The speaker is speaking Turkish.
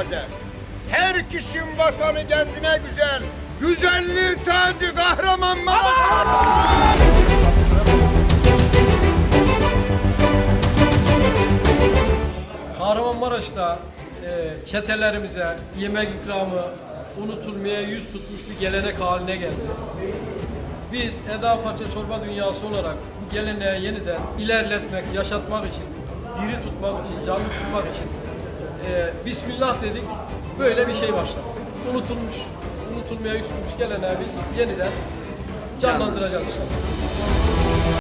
muhafaza. Her kişinin vatanı kendine güzel. Güzelliği tacı Kahramanmaraş. Kahramanmaraş'ta e, çetelerimize yemek ikramı unutulmaya yüz tutmuş bir gelenek haline geldi. Biz Eda Paça Çorba Dünyası olarak bu geleneği yeniden ilerletmek, yaşatmak için, diri tutmak için, canlı tutmak için Bismillah dedik. Böyle bir şey başladı. Unutulmuş, unutulmaya tutmuş geleneği biz yeniden canlandıracağız inşallah.